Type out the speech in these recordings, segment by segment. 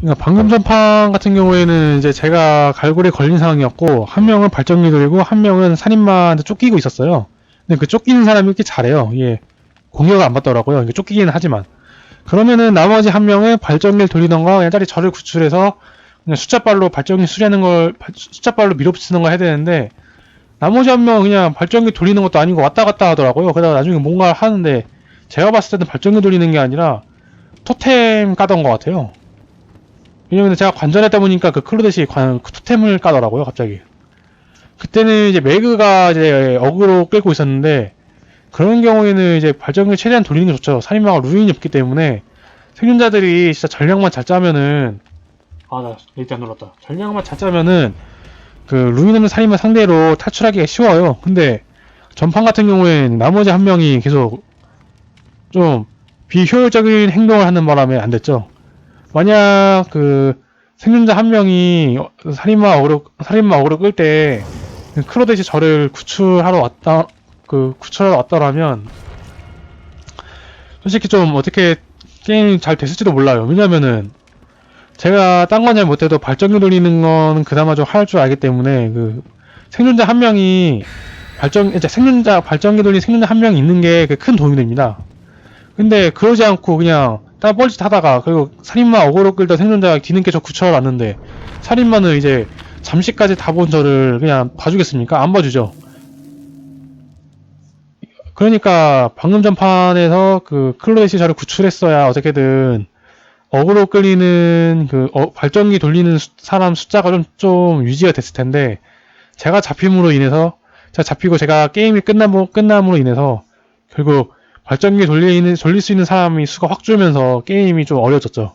그러니까 방금 전판 같은 경우에는 이제 제가 갈고리에 걸린 상황이었고 한 명은 발전기 돌리고 한 명은 살인마한테 쫓기고 있었어요. 근데 그 쫓기는 사람이 이렇게 잘해요. 이게 공격을 안 받더라고요. 쫓기기는 하지만 그러면은 나머지 한 명은 발전기를 돌리던가 그냥 짜리 절을 구출해서 그냥 숫자발로 발전기 수리하는 걸 발- 숫자발로 밀어붙이는 걸 해야 되는데 나머지 한 명은 그냥 발전기 돌리는 것도 아니고 왔다 갔다 하더라고요. 그러다가 나중에 뭔가 하는데 제가 봤을 때는 발전기 돌리는 게 아니라 토템 까던 것 같아요. 왜냐면 제가 관전했다 보니까 그 클로데시 관, 그 토템을 까더라고요, 갑자기. 그때는 이제 매그가 이제 어그로 끌고 있었는데, 그런 경우에는 이제 발전기를 최대한 돌리는 게 좋죠. 살인마가 루인이 없기 때문에, 생존자들이 진짜 전략만 잘 짜면은, 아, 나 일단 눌렀다. 전략만 잘 짜면은, 그 루인 없는 살인마 상대로 탈출하기가 쉬워요. 근데, 전판 같은 경우에는 나머지 한 명이 계속 좀 비효율적인 행동을 하는 바람에 안 됐죠. 만약 그 생존자 한 명이 어, 살인마 어그로 살인마 어그로 끌 때 크로데시 저를 구출하러 왔다 그 구출하러 왔더라면 솔직히 좀 어떻게 게임이 잘 됐을지도 몰라요. 왜냐면은 제가 딴 건 잘 못해도 발전기 돌리는 건 그나마 좀 할 줄 알기 때문에 그 생존자 한 명이 발전 이제 생존자 발전기 돌린 생존자 한 명이 있는 게 큰 도움이 됩니다. 근데 그러지 않고 그냥 딱 뻘짓 하다가 그리고 살인마 어그로 끌던 생존자가 뒤늦게 저 구출하러 왔는데 살인마는 이제 잠시까지 다 본 저를 그냥 봐주겠습니까? 안 봐주죠. 그러니까 방금 전 판에서 그 클로데시 저를 구출했어야 어떻게든 어그로 끌리는 그 어, 발전기 돌리는 수- 사람 숫자가 좀, 좀 유지가 됐을 텐데 제가 잡힘으로 인해서 제가 잡히고 제가 게임이 끝남, 끝남으로 인해서 결국 발전기 돌리는, 돌릴 수 있는 사람이 수가 확 줄면서 게임이 좀 어려졌죠.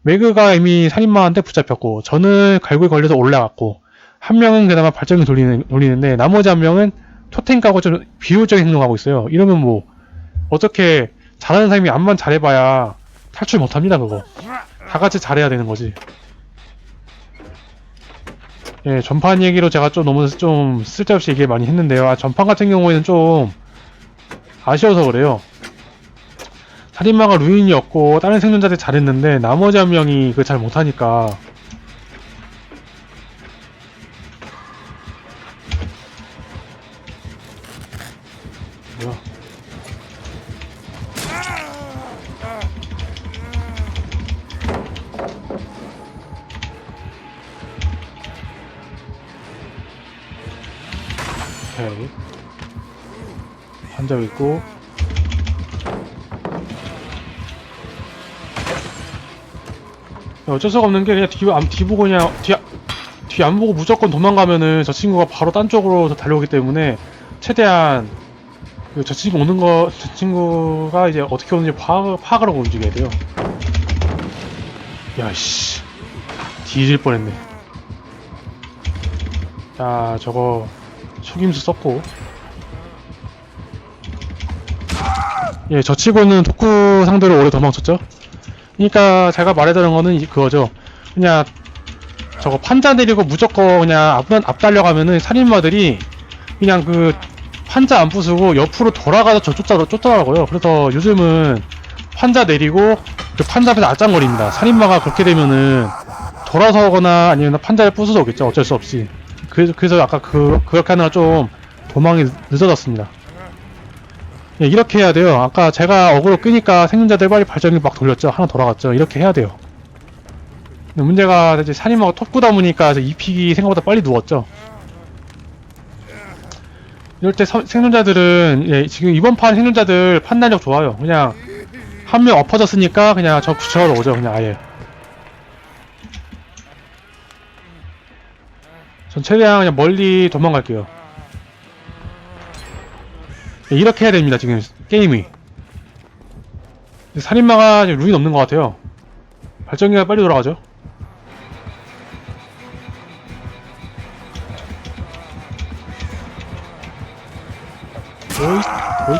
매그가 이미 살인마한테 붙잡혔고, 저는 갈고리 걸려서 올라갔고, 한 명은 그나마 발전기 돌리는, 돌리는데, 나머지 한 명은 토템 까고 좀 비효율적인 행동하고 있어요. 이러면 뭐, 어떻게 잘하는 사람이 암만 잘해봐야 탈출 못합니다, 그거. 다 같이 잘해야 되는 거지. 예, 전판 얘기로 제가 좀 너무 좀 쓸데없이 얘기 많이 했는데요. 아, 전판 같은 경우에는 좀 아쉬워서 그래요. 살인마가 루인이었고 다른 생존자들 잘했는데 나머지 한 명이 그 잘 못하니까 뭐야? 오케이. 한 적 있고 어쩔 수가 없는 게 그냥 뒤, 안, 뒤 보고 그냥 뒤, 뒤 안 보고 무조건 도망가면은 저 친구가 바로 딴 쪽으로 달려오기 때문에 최대한 그저 친구 오는 거, 저 친구가 이제 어떻게 오는지 파악, 파악을 하고 움직여야 돼요. 야, 씨. 뒤질 뻔했네. 자, 저거 속임수 썼고. 예, 저 치고는 토쿠 상대로 오래 도망쳤죠? 그러니까 제가 말해드린 거는 이- 그거죠. 그냥 저거 판자 내리고 무조건 그냥 앞, 앞 달려가면은 살인마들이 그냥 그 판자 안 부수고 옆으로 돌아가서 저 쫓아, 쫓아가고요. 그래서 요즘은 판자 내리고 그 판자 앞에서 아짱거립니다. 살인마가 그렇게 되면은 돌아서 오거나 아니면 판자를 부수서 오겠죠. 어쩔 수 없이. 그래서, 그래서 아까 그, 그렇게 하느라 좀 도망이 늦어졌습니다. 예, 이렇게 해야 돼요. 아까 제가 어그로 끄니까 생존자들 빨리 발전기 막 돌렸죠. 하나 돌아갔죠. 이렇게 해야 돼요. 근데 문제가 이제 살인마가 톱구다 보니까 이제 이픽이 생각보다 빨리 누웠죠. 이럴 때 서- 생존자들은 예, 지금 이번 판 생존자들 판단력 좋아요. 그냥 한 명 엎어졌으니까 그냥 저 구출하러 오죠. 그냥 아예. 전 최대한 그냥 멀리 도망갈게요. 예, 이렇게 해야 됩니다. 지금 게임이. 살인마가 지금 루인 없는 것 같아요. 발전기가 빨리 돌아가죠. 오이, 오이.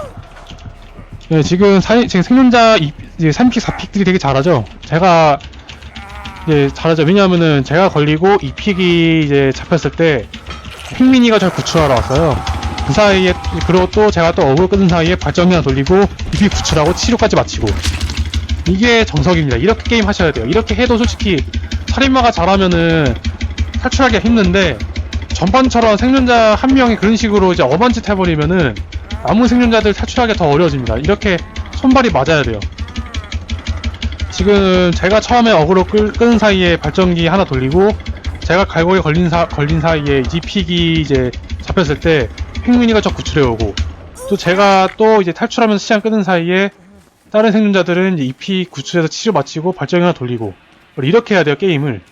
네, 지금 사 지금 생존자 2, 이제 3픽, 4픽들이 되게 잘하죠. 제가 이제 잘하죠. 왜냐하면은 제가 걸리고 2픽이 이제 잡혔을 때 핑민이가 절 구출하러 왔어요. 그 사이에 그리고 또 제가 또 어그로 끄는 사이에 발전기 하나 돌리고 2픽 구출하고 치료까지 마치고 이게 정석입니다. 이렇게 게임 하셔야 돼요. 이렇게 해도 솔직히 살인마가 잘하면은 탈출하기가 힘든데 전반처럼 생존자 한 명이 그런 식으로 이제 엄한 짓 해버리면은 남은 생존자들 탈출하기가 더 어려워집니다. 이렇게 손발이 맞아야 돼요. 지금 제가 처음에 어그로 끌, 끄는 사이에 발전기 하나 돌리고 제가 갈고에 걸린 사 걸린 사이에 이픽이 이제 잡혔을 때 펭귄이가 저 구출해 오고 또 제가 또 이제 탈출하면서 시간 끄는 사이에 다른 생존자들은 이제 EP 구출해서 치료 마치고 발전기 하나 돌리고 이렇게 해야 돼요 게임을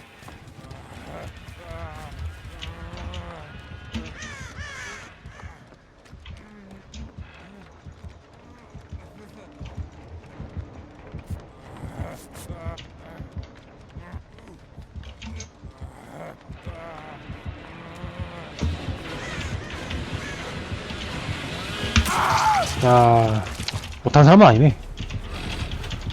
야 못한 사람은 아니네.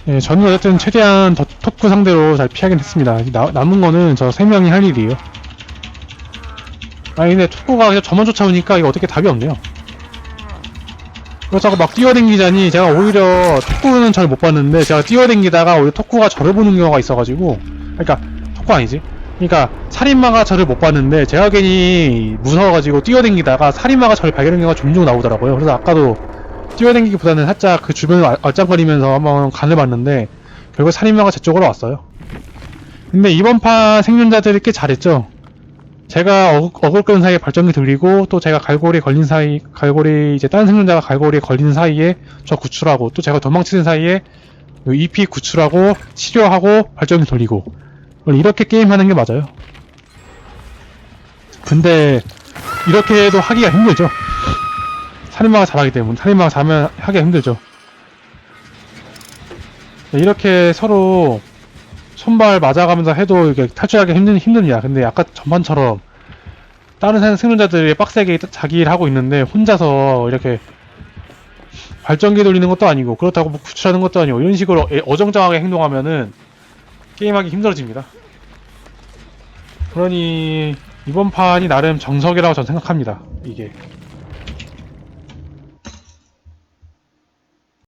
예, 저는 어쨌든 최대한 더 토크 상대로 잘 피하긴 했습니다. 나, 남은 거는 저세 명이 할 일이에요. 아니 근데 토크가 그냥 저만 쫓아오니까 이거 어떻게 답이 없네요. 그렇다고 막 뛰어댕기자니 제가 오히려 토크는 잘 못 봤는데 제가 뛰어댕기다가 오히려 토크가 저를 보는 경우가 있어가지고 그러니까 토크 아니지? 그러니까 살인마가 저를 못 봤는데 제가 괜히 무서워가지고 뛰어댕기다가 살인마가 저를 발견한 경우가 종종 나오더라고요. 그래서 아까도 뛰어댕기기보다는 살짝 그 주변을 알- 얼짱거리면서 한번 간을 봤는데 결국 살인마가 제 쪽으로 왔어요. 근데 이번 판 생존자들이 꽤 잘했죠. 제가 어, 어글 끈 사이에 발전기 돌리고 또 제가 갈고리에 걸린 사이 갈고리 이제 다른 생존자가 갈고리에 걸린 사이에 저 구출하고 또 제가 도망치는 사이에 요 EP 구출하고 치료하고 발전기 돌리고 이렇게 게임하는 게 맞아요. 근데 이렇게 해도 하기가 힘들죠 살인마가 잘하기 때문에 살인마가 잘하면 하기가 힘들죠 네, 이렇게 서로 손발 맞아가면서 해도 이게 탈출하기 힘든 힘듭니다. 근데 아까 전반처럼 다른 생- 생존자들이 빡세게 자기 일 하고 있는데 혼자서 이렇게 발전기 돌리는 것도 아니고 그렇다고 뭐 구출하는 것도 아니고 이런 식으로 애- 어정쩡하게 행동하면은 게임하기 힘들어집니다. 그러니 이번 판이 나름 정석이라고 저는 생각합니다. 이게